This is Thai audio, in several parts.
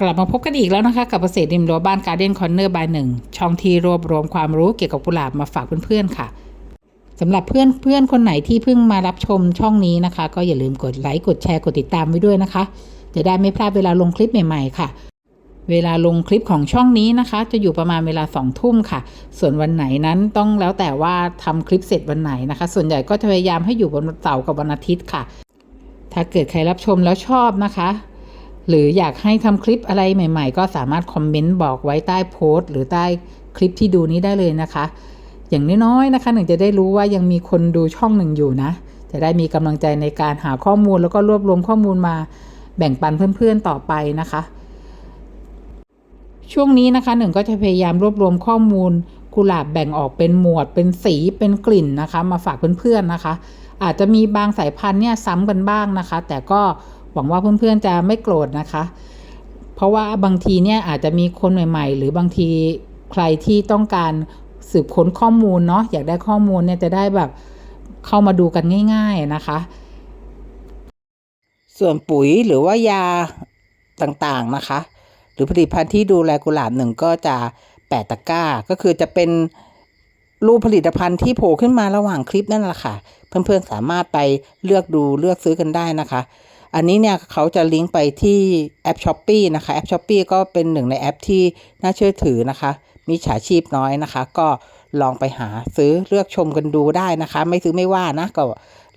กลับมาพบกันอีกแล้วนะคะ กับเกษตรริมรั้วบ้านการ์เด้นคอนเนอร์บายหนึ่งช่องที่รวบรวมความรู้เกี่ยวกับกุหลาบมาฝากเพื่อนๆค่ะสำหรับเพื่อนเพื่อนคนไหนที่เพิ่งมารับชมช่องนี้นะคะ ก็อย่าลืมกดไลค์กดแชร์กดติดตามไว้ด้วยนะคะ จะได้ไม่พลาดเวลาลงคลิปใหม่ๆ ค่ะ เวลาลงคลิปของช่องนี้นะคะ จะอยู่ประมาณเวลาสองทุ่มค่ะ ส่วนวันไหนนั้นต้องแล้วแต่ว่าทำคลิปเสร็จวันไหนนะคะ ส่วนใหญ่ก็จะพยายามให้อยู่บนวันเสาร์กับวันอาทิตย์ค่ะ ถ้าเกิดใครรับชมแล้วชอบนะคะ หรืออยากให้ทำคลิปอะไรใหม่ ๆ ก็สามารถคอมเมนต์บอกไว้ใต้โพสต์หรือใต้คลิปที่ดูนี้ได้เลยนะคะ อย่างน้อยๆนะคะหนึ่งจะได้รู้ว่ายังมีคนดูช่องหนึ่งอยู่นะ จะได้มีกำลังใจในการหาข้อมูลแล้วก็รวบรวมข้อมูลมาแบ่งปันเพื่อนๆต่อไปนะคะ ช่วงนี้นะคะหนึ่งก็จะพยายามรวบรวมข้อมูลกุหลาบแบ่งออกเป็นหมวด เป็นสีเป็นกลิ่นนะคะ มาฝากเพื่อนๆนะคะ อาจจะมีบางสายพันธุ์เนี่ยซ้ำกันบ้างนะคะ แต่ก็ วังว่าเพื่อนๆจะไม่โกรธนะคะ เพราะว่าบางทีเนี่ยอาจจะมีคนใหม่ ๆ หรือบางทีใครที่ต้องการสืบค้นข้อมูลเนาะอยากได้ข้อมูลเนี่ยจะได้แบบเข้ามาดูกันง่าย ๆนะคะ ส่วนปุ๋ยหรือว่ายาต่างๆนะคะ หรือผลิตภัณฑ์ที่ดูแลกุหลาบหนึ่งก็จะแปดตะกร้า ก็คือจะเป็นรูปผลิตภัณฑ์ที่โผล่ขึ้นมาระหว่างคลิปนั่นแหละค่ะ เพื่อนๆสามารถไปเลือกดูเลือกซื้อกันได้นะคะ อันนี้เนี่ยเขาจะลิงก์ไปที่แอป s h อ p e e นะคะแอป s h อ p e e ก็เป็นหนึ่งในแอปที่น่าเชื่อถือนะคะ มีฉาชีพน้อยนะคะ ก็ลองไปหาซื้อเลือกชมกันดูได้นะคะ ไม่ซื้อไม่ว่านะก็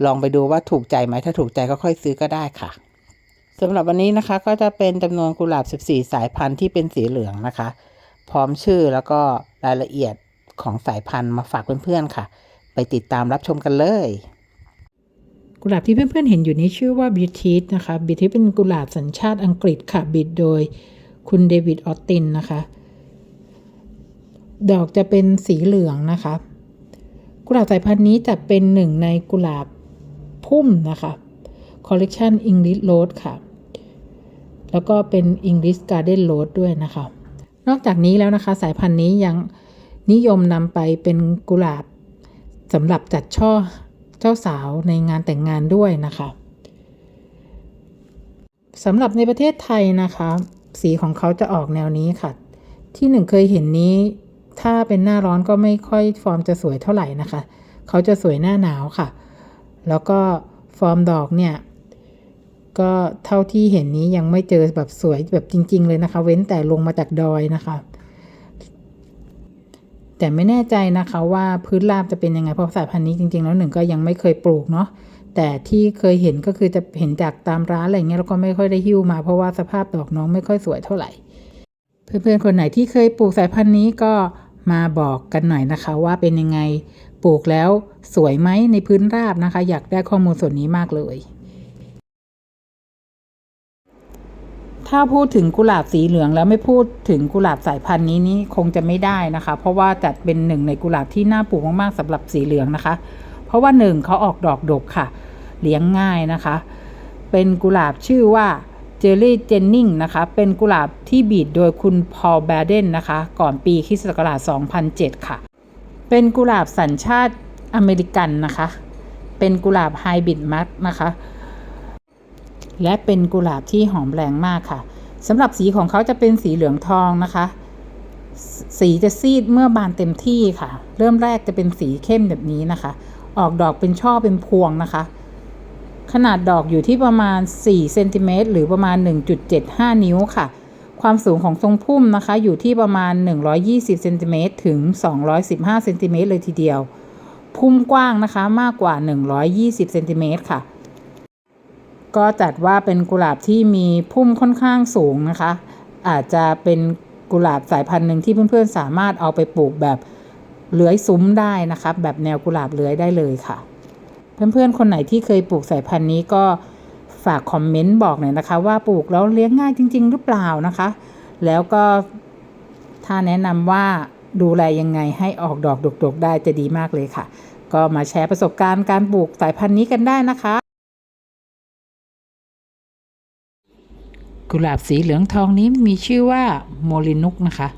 ลองไปดูว่าถูกใจไหมถ้าถูกใจก็ค่อยซื้อก็ได้ค่ะสำหรับวันนี้นะคะก็จะเป็นจำนวนกุหลาบ 14 สายพันธุ์ที่เป็นสีเหลืองนะคะ พร้อมชื่อแล้วก็รายละเอียดของสายพันธุ์มาฝากเพื่อนๆค่ะ ไปติดตามรับชมกันเลย กุหลาบที่เพื่อนๆเห็นอยู่นี้ชื่อว่าบิทิสนะคะบิทิสเป็นกุหลาบสัญชาติอังกฤษค่ะบิดโดยคุณเดวิดออตตินนะคะ ดอกจะเป็นสีเหลืองนะคะ กุหลาบสายพันธุ์นี้จะเป็นหนึ่งในกุหลาบพุ่มนะคะคอลเลกชัน English Rose ค่ะ แล้วก็เป็น English Garden Rose ด้วยนะคะ นอกจากนี้แล้วนะคะสายพันธุ์นี้ยังนิยมนำไปเป็นกุหลาบสำหรับจัดช่อ เจ้าสาวในงานแต่งงานด้วยนะคะสำหรับในประเทศไทยนะคะ สีของเขาจะออกแนวนี้ค่ะ ที่หนึ่งเคยเห็นนี้ ถ้าเป็นหน้าร้อนก็ไม่ค่อยฟอร์มจะสวยเท่าไหร่นะคะ เขาจะสวยหน้าหนาวค่ะ แล้วก็ฟอร์มดอกเนี่ย ก็เท่าที่เห็นนี้ยังไม่เจอแบบสวยแบบจริง ๆ เลยนะคะ เว้นแต่ลงมาจากดอยนะคะ แต่ไม่แน่ใจนะคะว่าพื้นราบจะเป็นยังไงเพราะสายพันธุ์นี้จริงๆ แล้วหนึ่งก็ยังไม่เคยปลูกเนาะแต่ที่เคยเห็นก็คือจะเห็นจากตามร้านอะไรเงี้ยแล้วก็ไม่ค่อยได้หิ้วมาเพราะว่าสภาพดอกน้องไม่ค่อยสวยเท่าไหร่ เพื่อนๆคนไหนที่เคยปลูกสายพันธุ์นี้ก็มาบอกกันหน่อยนะคะ ว่าเป็นยังไงปลูกแล้วสวยไหมในพื้นราบนะคะ อยากได้ข้อมูลส่วนนี้มากเลย ถ้าพูดถึงกุหลาบสีเหลืองแล้วไม่พูดถึงกุหลาบสายพันธุ์นี้นี่คงจะไม่ได้นะคะ เพราะว่าจัดเป็นหนึ่งในกุหลาบที่น่าปลูกมากๆสำหรับสีเหลืองนะคะ เพราะว่าหนึ่งเขาออกดอกดกค่ะ เลี้ยงง่ายนะคะ เป็นกุหลาบชื่อว่าเจลลี่เจนนิงนะคะ เป็นกุหลาบที่บีดโดยคุณพอลแบเดนนะคะ ก่อนปีคศ2007 ค่ะ เป็นกุหลาบสัญชาติอเมริกันนะคะ เป็นกุหลาบไฮบริดมัดนะคะ และเป็นกุหลาบที่หอมแรงมากค่ะสำหรับสีของเขาจะเป็นสีเหลืองทองนะคะ สีจะซีดเมื่อบานเต็มที่ค่ะ เริ่มแรกจะเป็นสีเข้มแบบนี้นะคะ ออกดอกเป็นช่อเป็นพวงนะคะ ขนาดดอกอยู่ที่ประมาณ4เซนติเมตรหรือประมาณ 1.75 นิ้วค่ะ ความสูงของทรงพุ่มนะคะ อยู่ที่ประมาณ 120เซนติเมตรถึง 215เซนติเมตรเลยทีเดียว พุ่มกว้างนะคะมากกว่า 120เซนติเมตรค่ะ ก็จัดว่าเป็นกุหลาบที่มีพุ่มค่อนข้างสูงนะคะ อาจจะเป็นกุหลาบสายพันธุ์หนึ่งที่เพื่อนๆสามารถเอาไปปลูกแบบเลื้อยซุ้มได้นะคะแบบแนวกุหลาบเลื้อยได้เลยค่ะ เพื่อนๆคนไหนที่เคยปลูกสายพันธุ์นี้ก็ฝากคอมเมนต์บอกหน่อยนะคะ ว่าปลูกแล้วเลี้ยงง่ายจริง ๆ หรือเปล่านะคะ แล้วก็ถ้าแนะนำว่าดูแลยังไงให้ออกดอกดกๆได้จะดีมากเลยค่ะ ก็มาแชร์ประสบการณ์การปลูกสายพันธุ์นี้กันได้นะคะ กุหลาบสีเหลืองทองนี้มีชื่อว่าโมลินุกนะคะ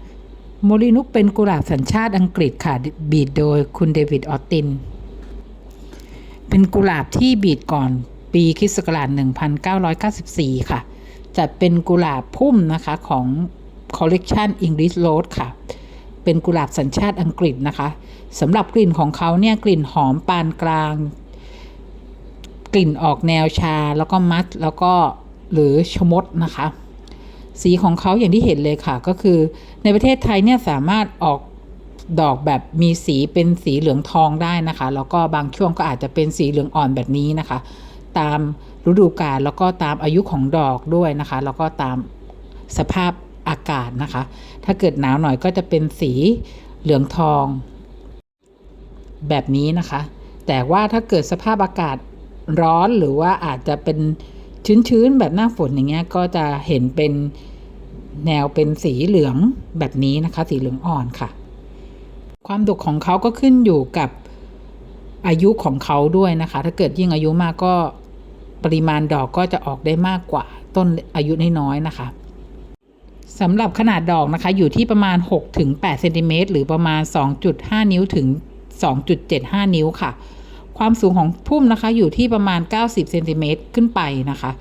โมลินุกเป็นกุหลาบสัญชาติอังกฤษค่ะ บีดโดยคุณเดวิดออตติน เป็นกุหลาบที่บีดก่อนปีคศักราช1994 ค่ะ จัดเป็นกุหลาบพุ่มนะคะของคอลเลกชัน English Rose ค่ะ เป็นกุหลาบสัญชาติอังกฤษนะคะสำหรับกลิ่นของเขาเนี่ยกลิ่นหอมปานกลาง กลิ่นออกแนวชาแล้วก็มัดแล้วก็ หรือชมดนะคะ สีของเขาอย่างที่เห็นเลยค่ะ ก็คือในประเทศไทยเนี่ยสามารถออกดอกแบบมีสีเป็นสีเหลืองทองได้นะคะ แล้วก็บางช่วงก็อาจจะเป็นสีเหลืองอ่อนแบบนี้นะคะ ตามฤดูกาลแล้วก็ตามอายุของดอกด้วยนะคะ แล้วก็ตามสภาพอากาศนะคะ ถ้าเกิดหนาวหน่อยก็จะเป็นสีเหลืองทอง แบบนี้นะคะ แต่ว่าถ้าเกิดสภาพอากาศร้อนหรือว่าอาจจะเป็น ชื้นๆ แบบหน้าฝนอย่างเงี้ยก็จะเห็นเป็นแนวเป็นสีเหลืองแบบนี้นะคะ สีเหลืองอ่อนค่ะ ความดกของเขาก็ขึ้นอยู่กับอายุของเขาด้วยนะคะ ถ้าเกิดยิ่งอายุมากก็ปริมาณดอกก็จะออกได้มากกว่าต้นอายุน้อยๆนะคะสำหรับขนาดดอกนะคะ อยู่ที่ประมาณ6ถึง8เซนติเมตรหรือประมาณ 2.5 นิ้วถึง 2.75 นิ้วค่ะ ความสูงของพุ่มนะคะ อยู่ที่ประมาณ 90เซนติเมตรขึ้นไปนะคะ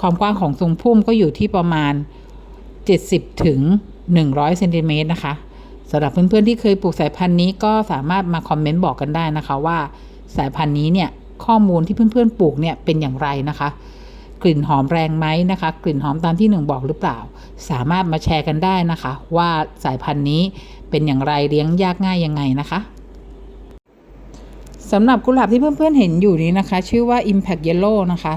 ความกว้างของทรงพุ่มก็อยู่ที่ประมาณ 70ถึง100เซนติเมตรนะคะสำหรับเพื่อนๆที่เคยปลูกสายพันธุ์นี้ก็สามารถมาคอมเมนต์บอกกันได้นะคะว่าสายพันธุ์นี้เนี่ยข้อมูลที่เพื่อนๆปลูกเนี่ยเป็นอย่างไรนะคะ กลิ่นหอมแรงไหมนะคะ กลิ่นหอมตามที่หนึ่งบอกหรือเปล่า สามารถมาแชร์กันได้นะคะ ว่าสายพันธุ์นี้เป็นอย่างไรเลี้ยงยากง่ายยังไงนะคะ สำหรับกุหลาบที่เพื่อนๆเห็นอยู่นี้นะคะ ชื่อว่า Impact Yellow นะคะ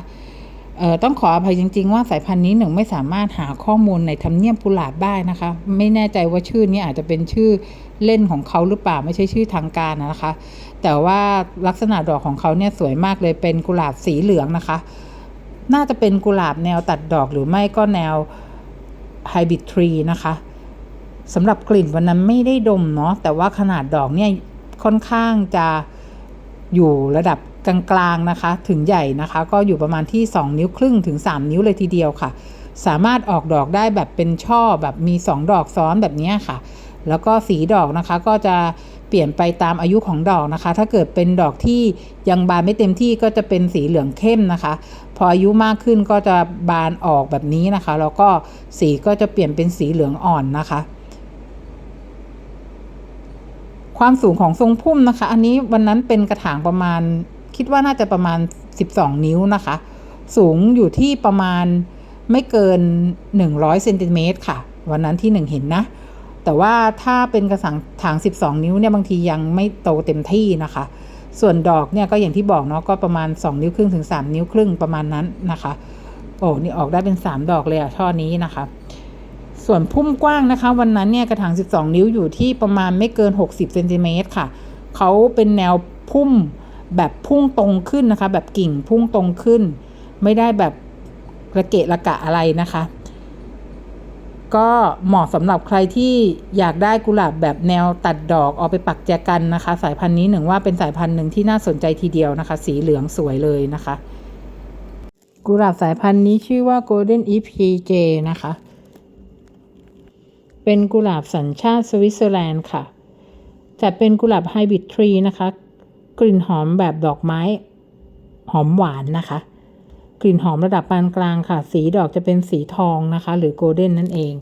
ต้องขออภัยจริง ๆ ว่าสายพันธุ์นี้หนึ่งไม่สามารถหาข้อมูลในทำเนียบกุหลาบได้นะคะ ไม่แน่ใจว่าชื่อนี้อาจจะเป็นชื่อเล่นของเขาหรือเปล่าไม่ใช่ชื่อทางการนะคะ แต่ว่าลักษณะดอกของเขาเนี่ยสวยมากเลยเป็นกุหลาบสีเหลืองนะคะ น่าจะเป็นกุหลาบแนวตัดดอกหรือไม่ก็แนวไฮบริดทรีนะคะสำหรับกลิ่นวันนั้นไม่ได้ดมเนาะแต่ว่าขนาดดอกเนี่ยค่อนข้างจะ อยู่ระดับกลางๆนะคะ ถึงใหญ่นะคะ ก็อยู่ประมาณที่ 2 นิ้วครึ่งถึง 3 นิ้วเลยทีเดียวค่ะ สามารถออกดอกได้แบบเป็นช่อแบบมี 2 ดอกซ้อนแบบนี้ค่ะ แล้วก็สีดอกนะคะก็จะเปลี่ยนไปตามอายุของดอกนะคะ ถ้าเกิดเป็นดอกที่ยังบานไม่เต็มที่ก็จะเป็นสีเหลืองเข้มนะคะ พออายุมากขึ้นก็จะบานออกแบบนี้นะคะ แล้วก็สีก็จะเปลี่ยนเป็นสีเหลืองอ่อนนะคะ ความสูงของทรงพุ่มนะคะ อันนี้วันนั้นเป็นกระถางประมาณ คิดว่าน่าจะประมาณ 12 นิ้วนะคะ สูงอยู่ที่ประมาณไม่เกิน 100เซนติเมตรค่ะ วันนั้นที่หนึ่งเห็นนะ แต่ว่าถ้าเป็นกระถางถาง 12 นิ้วเนี่ยบางทียังไม่โตเต็มที่นะคะ ส่วนดอกเนี่ยก็อย่างที่บอกเนาะก็ประมาณ 2 นิ้วครึ่งถึง 3 นิ้วครึ่งประมาณนั้นนะคะ โอ้นี่ออกได้เป็น 3 ดอกเลยอะช่อนี้นะคะ ส่วนพุ่มกว้างนะคะ วันนั้นเนี่ยกระถาง 12 นิ้วอยู่ที่ประมาณไม่เกิน 60เซนติเมตรค่ะเขาเป็นแนวพุ่มแบบพุ่งตรงขึ้นนะคะ แบบกิ่งพุ่งตรงขึ้น ไม่ได้แบบระเกะระกะอะไรนะคะ ก็เหมาะสำหรับใครที่อยากได้กุหลาบแบบแนวตัดดอกเอาไปปักแจกันนะคะ สายพันธุ์นี้หนึ่งว่าเป็นสายพันธุ์หนึ่งที่น่าสนใจทีเดียวนะคะ สีเหลืองสวยเลยนะคะ กุหลาบสายพันธุ์นี้ชื่อว่า Golden EPJ นะคะ เป็นกุหลาบสัญชาติสวิตเซอร์แลนด์ค่ะจัดเป็นกุหลาบไฮบริดทรีนะคะ กลิ่นหอมแบบดอกไม้ หอมหวานนะคะ กลิ่นหอมระดับปานกลางค่ะ สีดอกจะเป็นสีทองนะคะ หรือโกลเด้นนั่นเอง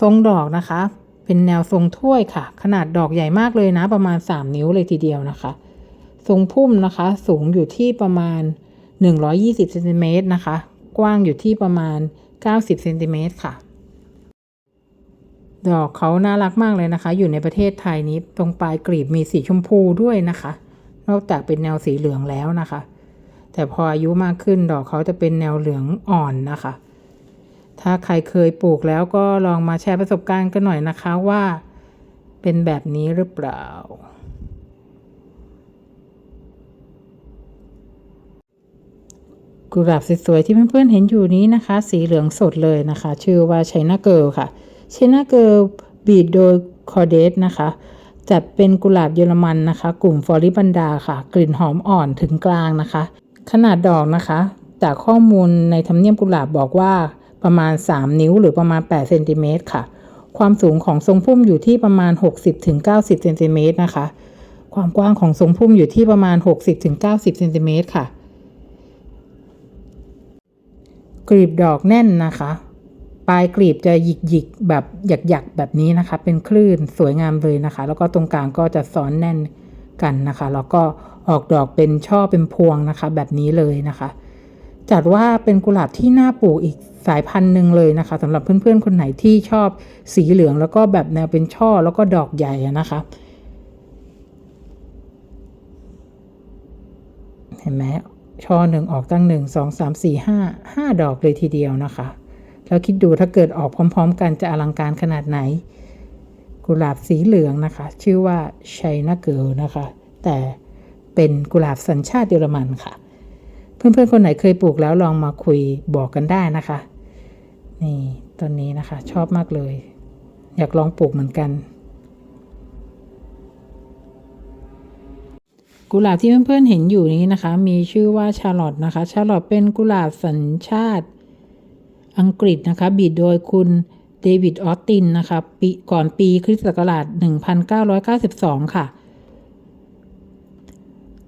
ทรงดอกนะคะ เป็นแนวทรงถ้วยค่ะ ขนาดดอกใหญ่มากเลยนะ ประมาณ 3 นิ้วเลยทีเดียวนะคะ ทรงพุ่มนะคะ สูงอยู่ที่ประมาณ 120เซนติเมตรนะคะ กว้างอยู่ที่ประมาณ 90เซนติเมตรค่ะ ดอกเขาน่ารักมากเลยนะคะ อยู่ในประเทศไทยนี้ตรงปลายกลีบมีสีชมพูด้วยนะคะ นอกจากเป็นแนวสีเหลืองแล้วนะคะ แต่พออายุมากขึ้นดอกเขาจะเป็นแนวเหลืองอ่อนนะคะ ถ้าใครเคยปลูกแล้วก็ลองมาแชร์ประสบการณ์กันหน่อยนะคะว่า เป็นแบบนี้หรือเปล่ากุหลาบสวยๆที่เพื่อนๆเห็นอยู่นี้นะคะ สีเหลืองสดเลยนะคะ ชื่อว่าไชน่าเกิลค่ะ ไชน่าเกิลบีดโดยคอเดสนะคะ จัดเป็นกุหลาบเยอรมันนะคะ กลุ่มฟอริบันดาค่ะ กลิ่นหอมอ่อนถึงกลางนะคะ ขนาดดอกนะคะ จากข้อมูลในทำเนียมกุหลาบบอกว่าประมาณ 3 นิ้วหรือประมาณ8เซนติเมตรค่ะ ความสูงของทรงพุ่มอยู่ที่ประมาณ 60-90เซนติเมตรนะคะ ความกว้างของทรงพุ่มอยู่ที่ประมาณ 60-90เซนติเมตรค่ะกลีบดอกแน่นนะคะ ปลายกลีบจะหยิกหยิกๆแบบหยักหยักๆแบบนี้นะคะ เป็นคลื่นสวยงามเลยนะคะ แล้วก็ตรงกลางก็จะซ้อนแน่นกันนะคะ แล้วก็ออกดอกเป็นช่อเป็นพวงนะคะ แบบนี้เลยนะคะ จัดว่าเป็นกุหลาบที่น่าปลูกอีกสายพันธุ์หนึ่งเลยนะคะสำหรับเพื่อนๆคนไหนที่ชอบสีเหลือง แล้วก็แบบแนวเป็นช่อแล้วก็ดอกใหญ่นะคะเห็นไหมช่อหนึ่งออกตั้งหนึ่งสองสามสี่ห้าห้าดอกเลยทีเดียวนะคะ แล้วคิดดูถ้าเกิดออกพร้อม ๆ กันจะอลังการขนาดไหน กุหลาบสีเหลืองนะคะ ชื่อว่าชัยนาเกิลนะคะ แต่เป็นกุหลาบสัญชาติเยอรมันค่ะ เพื่อนๆคนไหนเคยปลูกแล้วลองมาคุยบอกกันได้นะคะ นี่ต้นนี้นะคะ ชอบมากเลย อยากลองปลูกเหมือนกันกุหลาบที่เพื่อนๆเห็นอยู่นี้นะคะ มีชื่อว่าชาลอตนะคะ ชาลอตเป็นกุหลาบสัญชาติ อังกฤษนะคะบีดโดยคุณเดวิดออสตินนะคะปีก่อนปีคริสต์ศักราช 1992 ค่ะ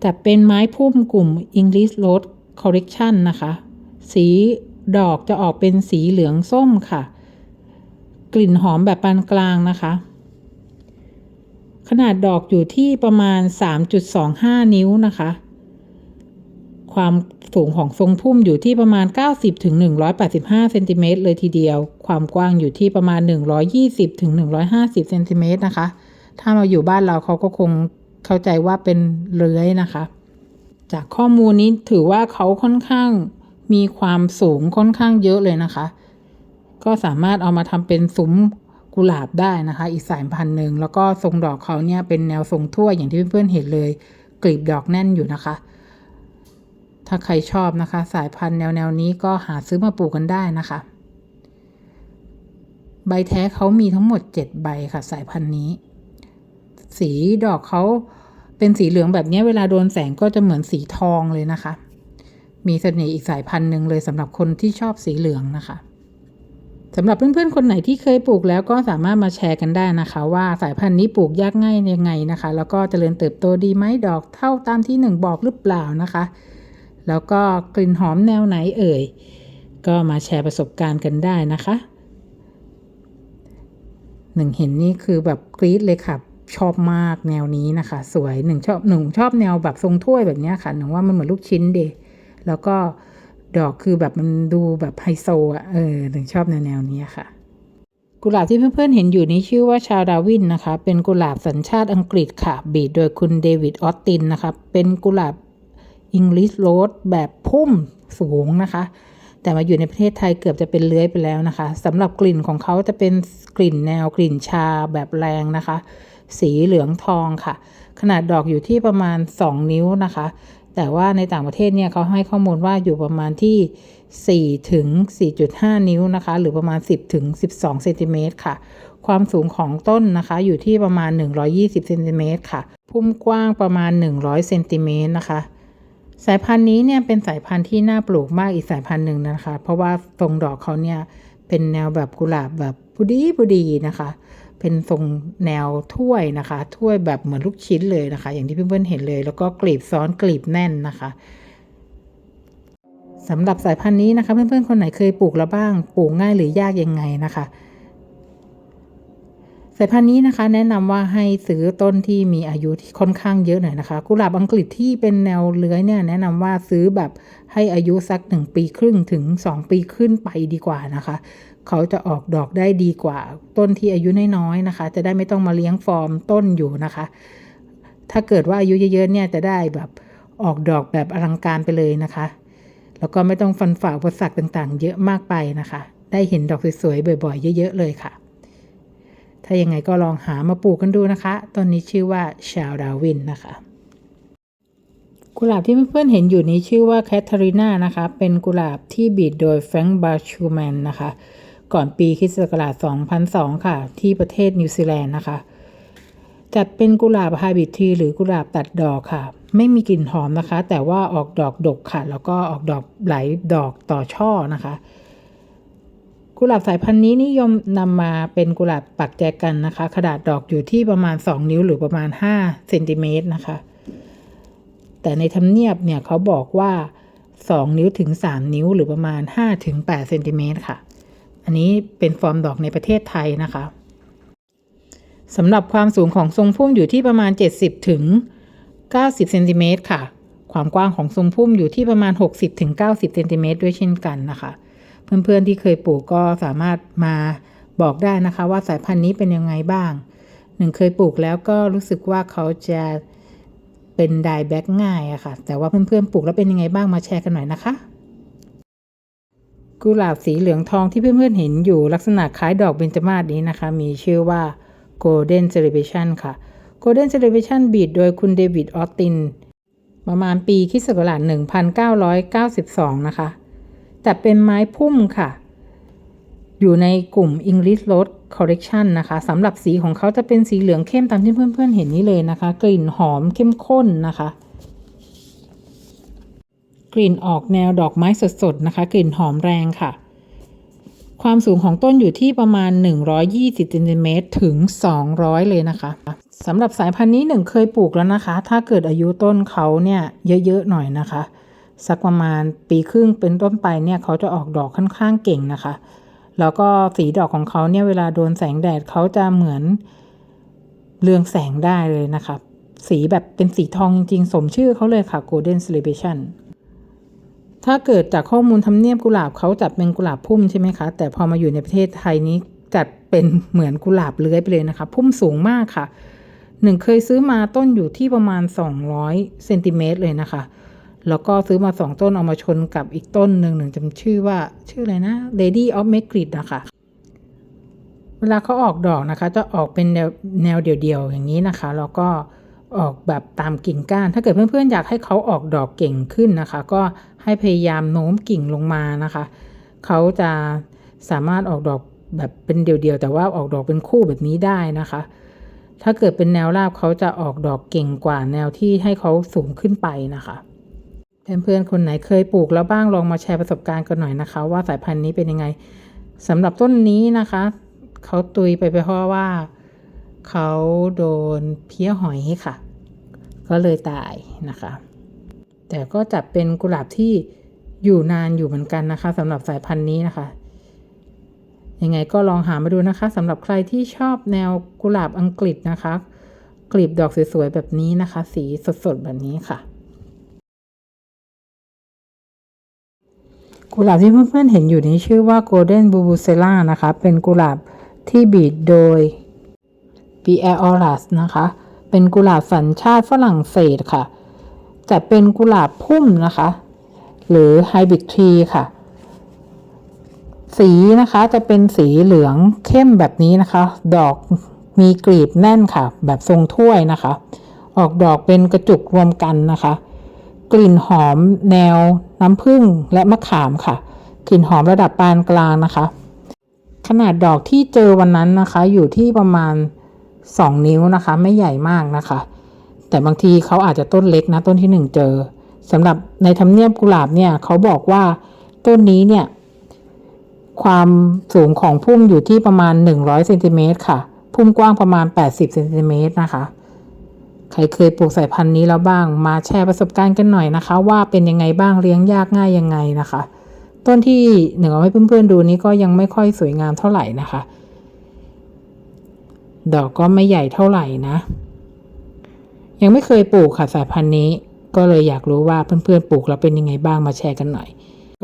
แต่เป็นไม้พุ่มกลุ่ม English Rose Collection นะคะ สีดอกจะออกเป็นสีเหลืองส้มค่ะ กลิ่นหอมแบบปานกลางนะคะ ขนาดดอกอยู่ที่ประมาณ 3.25 นิ้วนะคะ ความ สูงของทรงพุ่มอยู่ที่ประมาณ 90-185เซนติเมตรเลยทีเดียว ความกว้างอยู่ที่ประมาณ 120-150เซนติเมตรนะคะ ถ้าเราอยู่บ้านเราเขาก็คงเข้าใจว่าเป็นเลื้อยนะคะ จากข้อมูลนี้ถือว่าเขาค่อนข้างมีความสูงค่อนข้างเยอะเลยนะคะ ก็สามารถเอามาทำเป็นซุ้มกุหลาบได้นะคะ อีกสายพันธุ์หนึ่งแล้วก็ทรงดอกเขาเนี่ยเป็นแนวทรงถ้วยอย่างที่เพื่อนๆเห็นเลยกลีบดอกแน่นอยู่นะคะ ถ้าใครชอบนะคะ สายพันธุ์แนวแนวนี้ก็หาซื้อมาปลูกกันได้นะคะ ใบแท้เขามีทั้งหมด 7 ใบค่ะ สายพันธุ์นี้ สีดอกเขาเป็นสีเหลืองแบบนี้เวลาโดนแสงก็จะเหมือนสีทองเลยนะคะ มีเสน่ห์อีกสายพันธุ์หนึ่งเลยสำหรับคนที่ชอบสีเหลืองนะคะสำหรับเพื่อนๆ คนไหนที่เคยปลูกแล้วก็สามารถมาแชร์กันได้นะคะ ว่าสายพันธุ์นี้ปลูกยากง่ายยังไงนะคะ แล้วก็เจริญเติบโตดีไหมดอกเท่าตามที่หนึ่งบอกหรือเปล่านะคะ แล้วก็กลิ่นหอมแนวไหนเอ่ย ก็มาแชร์ประสบการณ์กันได้นะคะหนึ่งเห็นนี่คือแบบกรี๊ดเลยค่ะ ชอบมากแนวนี้นะคะ สวยหนึ่งชอบหนึ่งชอบแนวแบบทรงถ้วยแบบนี้ค่ะหนึ่งว่ามันเหมือนลูกชิ้นเดแล้วก็ดอกคือแบบมันดูแบบไฮโซอะเออหนึ่งชอบแนวแนวนี้ค่ะ กุหลาบที่เพื่อนๆเห็นอยู่นี้ชื่อว่าชาวดาวินนะคะ เป็นกุหลาบสัญชาติอังกฤษค่ะ บีดโดยคุณเดวิดออสตินนะคะเป็นกุหลาบ อังกฤษโรสแบบพุ่มสูงนะคะ แต่มาอยู่ในประเทศไทยเกือบจะเป็นเลื้อยไปแล้วนะคะสำหรับกลิ่นของเขาจะเป็นกลิ่นแนวกลิ่นชาแบบแรงนะคะ สีเหลืองทองค่ะ ขนาดดอกอยู่ที่ประมาณ 2 นิ้วนะคะ แต่ว่าในต่างประเทศเนี่ยเขาให้ข้อมูลว่าอยู่ประมาณที่ 4 ถึง 4.5 นิ้วนะคะ หรือประมาณ 10 ถึง 12 เซนติเมตรค่ะความสูงของต้นนะคะ อยู่ที่ประมาณ 120 เซนติเมตรค่ะ พุ่มกว้างประมาณ 100 เซนติเมตรนะคะ สายพันธุ์นี้เนี่ยเป็นสายพันธุ์ที่น่าปลูกมากอีกสายพันธุ์หนึ่งนะคะ เพราะว่าทรงดอกเขาเนี่ยเป็นแนวแบบกุหลาบแบบพุดีพุดีนะคะ เป็นทรงแนวถ้วยนะคะ ถ้วยแบบเหมือนลูกชิ้นเลยนะคะ อย่างที่เพื่อนๆเห็นเลย แล้วก็กลีบซ้อนกลีบแน่นนะคะสำหรับสายพันธุ์นี้นะคะ เพื่อนๆคนไหนเคยปลูกแล้วบ้าง ปลูกง่ายหรือยากยังไงนะคะ สายพันธุ์นี้นะคะ แนะนำว่าให้ซื้อต้นที่มีอายุที่ค่อนข้างเยอะหน่อยนะคะ กุหลาบอังกฤษที่เป็นแนวเลื้อยเนี่ยแนะนำว่าซื้อแบบให้อายุสักหนึ่งปีครึ่งถึงสองปีขึ้นไปดีกว่านะคะ เขาจะออกดอกได้ดีกว่า ต้นที่อายุน้อยๆนะคะ จะได้ไม่ต้องมาเลี้ยงฟอร์มต้นอยู่นะคะ ถ้าเกิดว่าอายุเยอะๆเนี่ยจะได้แบบออกดอกแบบอลังการไปเลยนะคะ แล้วก็ไม่ต้องฟันฝ่าอุปสรรคต่างๆ เยอะมากไปนะคะ ได้เห็นดอกสวยๆบ่อย ๆ เยอะ ๆ เลยค่ะ ถ้ายังไงก็ลองหามาปลูกกันดูนะคะ ต้นนี้ชื่อว่าชาวดาวินนะคะกุหลาบที่เพื่อนๆเห็นอยู่นี้ชื่อว่าแคทเธอรีนานะคะ เป็นกุหลาบที่บีดโดยแฟรงค์บาชูแมนนะคะ ก่อนปีคริสตศักราช2002 ค่ะ ที่ประเทศนิวซีแลนด์นะคะ จัดเป็นกุหลาบไฮบริดทีหรือกุหลาบตัดดอกค่ะ ไม่มีกลิ่นหอมนะคะ แต่ว่าออกดอกดกค่ะ แล้วก็ออกดอกหลายดอกต่อช่อนะคะ กุหลาบสายพันธุ์นี้นิยมนำมาเป็นกุหลาบปักแจกันนะคะ ขนาดดอกอยู่ที่ประมาณ 2 นิ้วหรือประมาณ5เซนติเมตรนะคะ แต่ในทำเนียบเนี่ยเขาบอกว่า 2 นิ้วถึง 3 นิ้วหรือประมาณ5ถึง8เซนติเมตรค่ะ อันนี้เป็นฟอร์มดอกในประเทศไทยนะคะสำหรับความสูงของทรงพุ่มอยู่ที่ประมาณ 70ถึง90เซนติเมตรค่ะ ความกว้างของทรงพุ่มอยู่ที่ประมาณ 60ถึง90เซนติเมตรด้วยเช่นกันนะคะ เพื่อนๆที่เคยปลูกก็สามารถมาบอกได้นะคะว่าสายพันธุ์นี้เป็นยังไงบ้าง หนึ่งเคยปลูกแล้วก็รู้สึกว่าเขาจะเป็นไดแบ็กง่ายอะค่ะ แต่ว่าเพื่อนๆปลูกแล้วเป็นยังไงบ้างมาแชร์กันหน่อยนะคะ กุหลาบสีเหลืองทองที่เพื่อนๆเห็นอยู่ลักษณะคล้ายดอกเบญจมาศนี้นะคะ มีชื่อว่า Golden Celebration ค่ะ Golden Celebration บีดโดยคุณเดวิดออสตินประมาณปีคิศักราช1992 นะคะ แต่เป็นไม้พุ่มค่ะ อยู่ในกลุ่ม English Rose Collection นะคะสำหรับสีของเขาจะเป็นสีเหลืองเข้มตามที่เพื่อนๆเห็นนี้เลยนะคะ กลิ่นหอมเข้มข้นนะคะ กลิ่นออกแนวดอกไม้สดๆนะคะ กลิ่นหอมแรงค่ะ ความสูงของต้นอยู่ที่ประมาณ 120เซนติเมตรถึง 200 เลยนะคะสำหรับสายพันธุ์นี้หนึ่งเคยปลูกแล้วนะคะ ถ้าเกิดอายุต้นเขาเนี่ยเยอะๆหน่อยนะคะ สักประมาณปีครึ่งเป็นต้นไปเนี่ยเขาจะออกดอกค่อนข้างเก่งนะคะ แล้วก็สีดอกของเขาเนี่ยเวลาโดนแสงแดดเขาจะเหมือนเรืองแสงได้เลยนะคะสีแบบเป็นสีทองจริงๆ สมชื่อเขาเลยค่ะ Golden Celebration ถ้าเกิดจากข้อมูลทำเนียบกุหลาบเขาจัดเป็นกุหลาบพุ่มใช่ไหมคะ แต่พอมาอยู่ในประเทศไทยนี้จัดเป็นเหมือนกุหลาบเลื้อยไปเลยนะคะ พุ่มสูงมากค่ะหนึ่งเคยซื้อมาต้นอยู่ที่ประมาณ 200เซนติเมตรเลยนะคะ แล้วก็ซื้อมาสองต้นเอามาชนกับอีกต้นหนึ่งหนึ่งจำชื่อว่าชื่ออะไรนะ Lady of m a g r i d นะคะเวลาเขาออกดอกนะคะ จะออกเป็นแนวแนวเดี่ยวๆอย่างนี้นะคะ แล้วก็ออกแบบตามกิ่งก้าน ถ้าเกิดเพื่อนๆอยากให้เขาออกดอกเก่งขึ้นนะคะ ก็ให้พยายามโน้มกิ่งลงมานะคะ เขาจะสามารถออกดอกแบบเป็นเดี่ยวๆแต่ว่าออกดอกเป็นคู่แบบนี้ได้นะคะ ถ้าเกิดเป็นแนวราบเขาจะออกดอกเก่งกว่าแนวที่ให้เขาสูงขึ้นไปนะคะ เพื่อนๆคนไหนเคยปลูกแล้วบ้างลองมาแชร์ประสบการณ์กันหน่อยนะคะ ว่าสายพันธุ์นี้เป็นยังไงสำหรับต้นนี้นะคะเขาตุยไปเพราะว่าเขาโดนเพี้ยหอยค่ะ ก็เลยตายนะคะ แต่ก็จัดเป็นกุหลาบที่อยู่นานอยู่เหมือนกันนะคะสำหรับสายพันธุ์นี้นะคะยังไงก็ลองหามาดูนะคะสำหรับใครที่ชอบแนวกุหลาบอังกฤษนะคะ กลีบดอกสวยๆแบบนี้นะคะ สีสดๆแบบนี้ค่ะ กุหลาบที่เพื่อนๆเห็นอยู่นี้ชื่อว่า Golden b u b u c e l a นะคะ เป็นกุหลาบที่บีดโดย p i e r o r a s นะคะ เป็นกุหลาบสัญชาติฝรั่งเศสค่ะ จะเป็นกุหลาบพุ่มนะคะ หรือ Hybrid Tree ค่ะ สีนะคะจะเป็นสีเหลืองเข้มแบบนี้นะคะ ดอกมีกลีบแน่นค่ะ แบบทรงถ้วยนะคะ ออกดอกเป็นกระจุกรวมกันนะคะ กลิ่นหอมแนวน้ำผึ้งและมะขามค่ะ กลิ่นหอมระดับปานกลางนะคะ ขนาดดอกที่เจอวันนั้นนะคะ อยู่ที่ประมาณ 2 นิ้วนะคะ ไม่ใหญ่มากนะคะ แต่บางทีเขาอาจจะต้นเล็กนะต้นที่ 1 เจอสำหรับในทำเนียบกุหลาบเนี่ยเขาบอกว่าต้นนี้เนี่ย ความสูงของพุ่มอยู่ที่ประมาณ 100เซนติเมตรค่ะ พุ่มกว้างประมาณ 80เซนติเมตรนะคะ ใครเคยปลูกสายพันธุ์นี้แล้วบ้าง มาแชร์ประสบการณ์กันหน่อยนะคะ ว่าเป็นยังไงบ้างเลี้ยงยากง่ายยังไงนะคะ ต้นที่หนึ่งเอาให้เพื่อนๆดูนี้ก็ยังไม่ค่อยสวยงามเท่าไหร่นะคะ ดอกก็ไม่ใหญ่เท่าไหร่นะ ยังไม่เคยปลูกค่ะสายพันธุ์นี้ ก็เลยอยากรู้ว่าเพื่อนๆปลูกแล้วเป็นยังไงบ้างมาแชร์กันหน่อย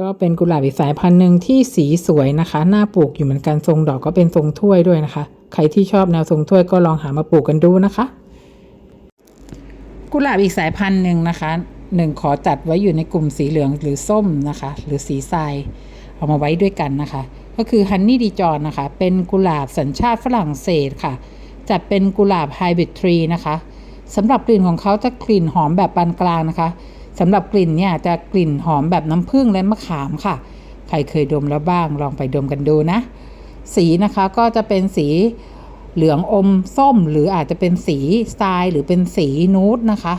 ก็เป็นกุหลาบอีกสายพันธุ์หนึ่งที่สีสวยนะคะหน้าปลูกอยู่เหมือนกันทรงดอกก็เป็นทรงถ้วยด้วยนะคะ ใครที่ชอบแนวทรงถ้วยก็ลองหามาปลูกกันดูนะคะ กุหลาบอีกสายพันธุ์หนึ่งนะคะหนึ่งขอจัดไว้อยู่ในกลุ่มสีเหลืองหรือส้มนะคะ หรือสีทรายเอามาไว้ด้วยกันนะคะ ก็คือฮันนี่ดีจอนนะคะ เป็นกุหลาบสัญชาติฝรั่งเศสค่ะ จัดเป็นกุหลาบไฮบริดทรีนะคะสำหรับกลิ่นของเขาจะกลิ่นหอมแบบปานกลางนะคะสำหรับกลิ่นเนี่ยจะกลิ่นหอมแบบน้ำผึ้งและมะขามค่ะ ใครเคยดมแล้วบ้างลองไปดมกันดูนะ สีนะคะก็จะเป็นสี เหลืองอมส้มหรืออาจจะเป็นสีสไตล์หรือเป็นสีนูดนะคะ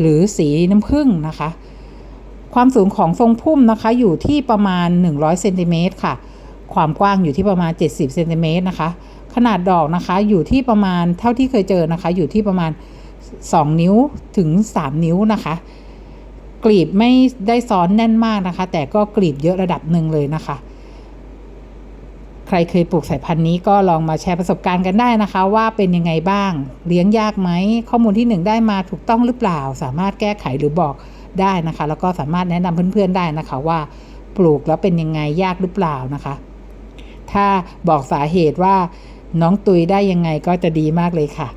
หรือสีน้ำผึ้งนะคะ ความสูงของทรงพุ่มนะคะอยู่ที่ประมาณ 100เซนติเมตรค่ะ ความกว้างอยู่ที่ประมาณ 70เซนติเมตรนะคะ ขนาดดอกนะคะอยู่ที่ประมาณเท่าที่เคยเจอนะคะ อยู่ที่ประมาณ 2 นิ้วถึง 3 นิ้วนะคะกกลีบไม่ได้ซ้อนแน่นมากนะคะ แต่ก็กลีบเยอะระดับหนึ่งเลยนะคะ ใครเคยปลูกสายพันธุ์นี้ก็ลองมาแชร์ประสบการณ์กันได้นะคะ ว่าเป็นยังไงบ้าง เลี้ยงยากไหม ข้อมูลที่หนึ่งได้มาถูกต้องหรือเปล่า สามารถแก้ไขหรือบอกได้นะคะ แล้วก็สามารถแนะนำเพื่อนๆได้นะคะว่าปลูกแล้วเป็นยังไงยากหรือเปล่านะคะ ถ้าบอกสาเหตุว่าน้องตุยได้ยังไงก็จะดีมากเลยค่ะ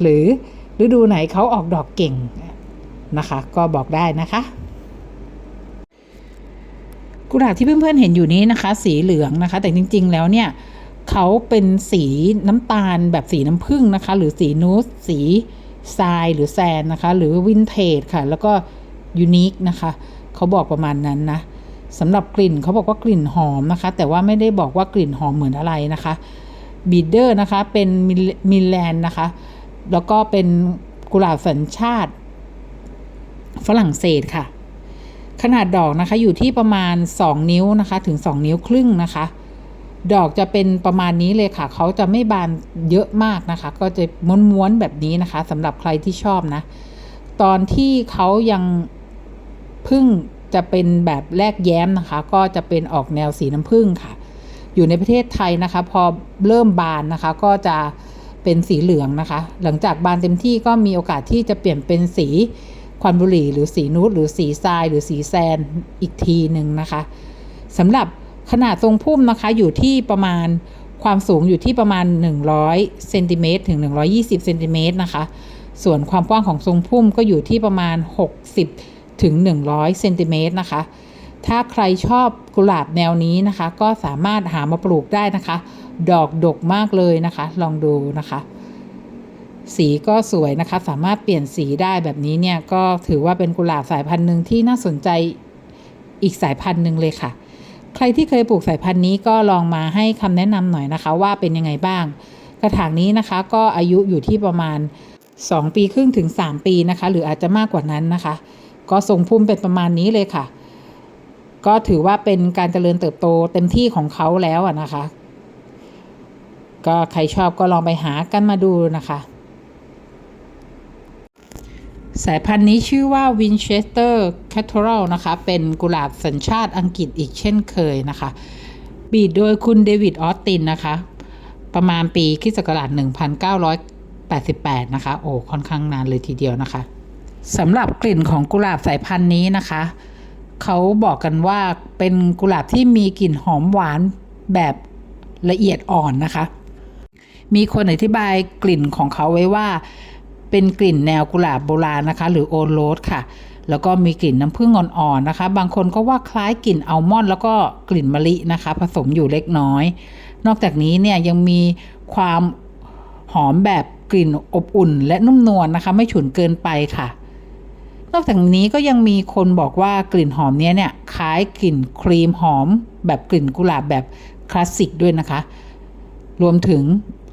หรือฤดูไหนเขาออกดอกเก่งนะคะ ก็บอกได้นะคะ กุหลาบที่เพื่อนๆเห็นอยู่นี้นะคะ สีเหลืองนะคะ แต่จริง ๆ แล้วเนี่ยเขาเป็นสีน้ำตาลแบบสีน้ำผึ้งนะคะ หรือสีนูสสีทรายหรือแซนนะคะ หรือวินเทจค่ะ แล้วก็ยูนิคนะคะเขาบอกประมาณนั้นนะสำหรับกลิ่นเขาบอกว่ากลิ่นหอมนะคะ แต่ว่าไม่ได้บอกว่ากลิ่นหอมเหมือนอะไรนะคะบีเดอร์นะคะ เป็นมิลแลนนะคะ แล้วก็เป็นกุหลาบสัญชาติ ฝรั่งเศสค่ะ ขนาดดอกนะคะอยู่ที่ประมาณ 2 นิ้วนะคะ ถึง 2 นิ้วครึ่งนะคะ ดอกจะเป็นประมาณนี้เลยค่ะ เขาจะไม่บานเยอะมากนะคะ ก็จะม้วนๆแบบนี้นะคะสำหรับใครที่ชอบนะ ตอนที่เขายังพึ่งจะเป็นแบบแรกแย้มนะคะ ก็จะเป็นออกแนวสีน้ำผึ้งค่ะ อยู่ในประเทศไทยนะคะ พอเริ่มบานนะคะ ก็จะเป็นสีเหลืองนะคะ หลังจากบานเต็มที่ก็มีโอกาสที่จะเปลี่ยนเป็นสี ควันบุหรี่หรือสีนูดหรือสีทราย หรือสีแซนอีกทีหนึ่งนะคะสำหรับขนาดทรงพุ่มนะคะอยู่ที่ประมาณความสูงอยู่ที่ประมาณ 100เซนติเมตรถึง 120เซนติเมตรนะคะ ส่วนความกว้างของทรงพุ่มก็อยู่ที่ประมาณ 60 ถึง 100เซนติเมตรนะคะ ถ้าใครชอบกุหลาบแนวนี้นะคะ ก็สามารถหามาปลูกได้นะคะ ดอกดกมากเลยนะคะ ลองดูนะคะ สีก็สวยนะคะ สามารถเปลี่ยนสีได้แบบนี้เนี่ยก็ถือว่าเป็นกุหลาบสายพันธุ์หนึ่งที่น่าสนใจอีกสายพันธุ์หนึ่งเลยค่ะ ใครที่เคยปลูกสายพันธุ์นี้ก็ลองมาให้คำแนะนำหน่อยนะคะ ว่าเป็นยังไงบ้าง กระถางนี้นะคะ ก็อายุอยู่ที่ประมาณ 2 ปีครึ่งถึง 3 ปีนะคะ หรืออาจจะมากกว่านั้นนะคะ ก็ทรงพุ่มเป็นประมาณนี้เลยค่ะ ก็ถือว่าเป็นการเจริญเติบโตเต็มที่ของเขาแล้วอะนะคะ ก็ใครชอบก็ลองไปหากันมาดูนะคะ สายพันธุ์นี้ชื่อว่า Winchester Cathedral นะคะ เป็นกุหลาบสัญชาติอังกฤษอีกเช่นเคยนะคะ บีดโดยคุณเดวิดออสตินนะคะ ประมาณปีคศักราช1988 นะคะ โอ้ ค่อนข้างนานเลยทีเดียวนะคะสำหรับกลิ่นของกุหลาบสายพันธุ์นี้นะคะ เขาบอกกันว่าเป็นกุหลาบที่มีกลิ่นหอมหวานแบบละเอียดอ่อนนะคะ มีคนอธิบายกลิ่นของเขาไว้ว่า เป็นกลิ่นแนวกุหลาบโบราณนะคะ หรือโอโรสค่ะ แล้วก็มีกลิ่นน้ำผึ้งอ่อนๆนะคะ บางคนก็ว่าคล้ายกลิ่นอัลมอนด์แล้วก็กลิ่นมะลินะคะ ผสมอยู่เล็กน้อย นอกจากนี้เนี่ยยังมีความหอมแบบกลิ่นอบอุ่น และนุ่มนวลนะคะ ไม่ฉุนเกินไปค่ะ นอกจากนี้ก็ยังมีคนบอกว่ากลิ่นหอมเนี้ยเนี่ยคล้ายกลิ่นครีมหอม แบบกลิ่นกุหลาบแบบคลาสสิกด้วยนะคะ รวมถึง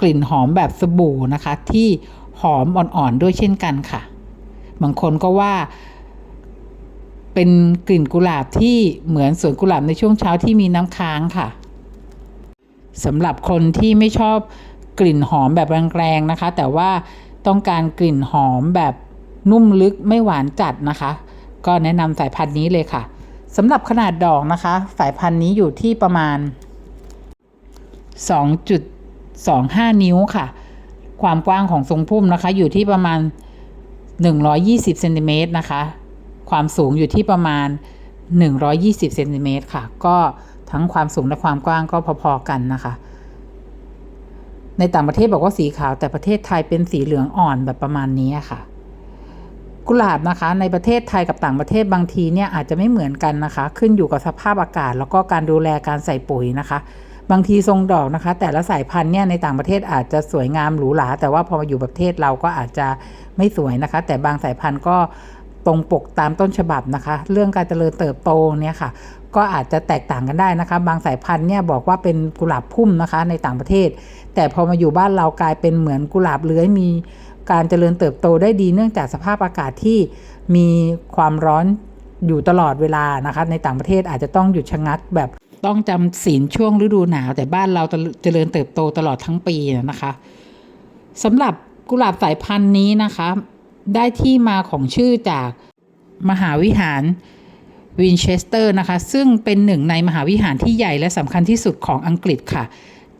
กลิ่นหอมแบบสบู่นะคะ ที่ หอมอ่อนๆด้วยเช่นกันค่ะ บางคนก็ว่า เป็นกลิ่นกุหลาบที่เหมือนสวนกุหลาบในช่วงเช้าที่มีน้ำค้างค่ะสำหรับคนที่ไม่ชอบกลิ่นหอมแบบแรงๆนะคะ แต่ว่าต้องการกลิ่นหอมแบบนุ่มลึกไม่หวานจัดนะคะ ก็แนะนำสายพันธุ์นี้เลยค่ะสำหรับขนาดดอกนะคะ สายพันธุ์นี้อยู่ที่ประมาณ 2.25 นิ้วค่ะ ความกว้างของทรงพุ่มนะคะ อยู่ที่ประมาณ 120เซนติเมตรนะคะ ความสูงอยู่ที่ประมาณ 120เซนติเมตรค่ะ ก็ทั้งความสูงและความกว้างก็พอๆกันนะคะ ในต่างประเทศบอกว่าสีขาว แต่ประเทศไทยเป็นสีเหลืองอ่อนแบบประมาณนี้ค่ะ กุหลาบนะคะ ในประเทศไทยกับต่างประเทศบางทีเนี่ยอาจจะไม่เหมือนกันนะคะ ขึ้นอยู่กับสภาพอากาศ แล้วก็การดูแลการใส่ปุ๋ยนะคะ บางทีทรงดอกนะคะ แต่ละสายพันธุ์เนี่ยในต่างประเทศอาจจะสวยงามหรูหราแต่ว่าพอมาอยู่ประเทศเราก็อาจจะไม่สวยนะคะ แต่บางสายพันธุ์ก็ตรงปกตามต้นฉบับนะคะ เรื่องการเจริญเติบโตเนี่ยค่ะ ก็อาจจะแตกต่างกันได้นะคะ บางสายพันธุ์เนี่ยบอกว่าเป็นกุหลาบพุ่มนะคะในต่างประเทศ แต่พอมาอยู่บ้านเรากลายเป็นเหมือนกุหลาบเลื้อยมีการเจริญเติบโตได้ดีเนื่องจากสภาพอากาศที่มีความร้อนอยู่ตลอดเวลานะคะ ในต่างประเทศอาจจะต้องหยุดชะงักแบบ ต้องจำศีลช่วงฤดูหนาว แต่บ้านเราเจริญเติบโตตลอดทั้งปีนะคะสำหรับกุหลาบสายพันธุ์นี้นะคะ ได้ที่มาของชื่อจากมหาวิหารวินเชสเตอร์นะคะ ซึ่งเป็นหนึ่งในมหาวิหารที่ใหญ่และสำคัญที่สุดของอังกฤษค่ะ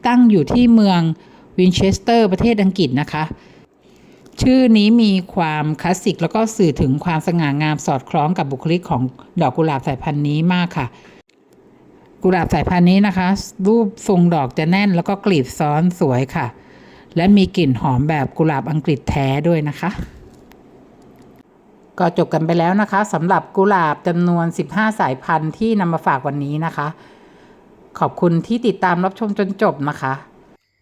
ตั้งอยู่ที่เมืองวินเชสเตอร์ประเทศอังกฤษนะคะ ชื่อนี้มีความคลาสสิกแล้วก็สื่อถึงความสง่างามสอดคล้องกับบุคลิกของดอกกุหลาบสายพันธุ์นี้มากค่ะ กุหลาบสายพันธุ์นี้นะคะ รูปทรงดอกจะแน่นแล้วก็กลีบซ้อนสวยค่ะ และมีกลิ่นหอมแบบกุหลาบอังกฤษแท้ด้วยนะคะ ก็จบกันไปแล้วนะคะสำหรับกุหลาบจำนวน 15 สายพันธุ์ที่นำมาฝากวันนี้นะคะ ขอบคุณที่ติดตามรับชมจนจบนะคะ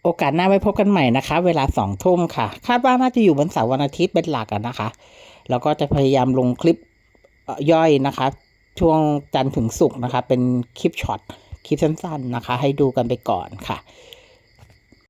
โอกาสหน้าไว้พบกันใหม่นะคะ เวลาสองทุ่มค่ะ คาดว่าน่าจะอยู่วันเสาร์วันอาทิตย์เป็นหลักอะนะคะ แล้วก็จะพยายามลงคลิปย่อยนะคะ ช่วงจันทร์ถึงศุกร์นะคะ เป็นคลิปช็อตคลิปสั้นๆนะคะ ให้ดูกันไปก่อนค่ะ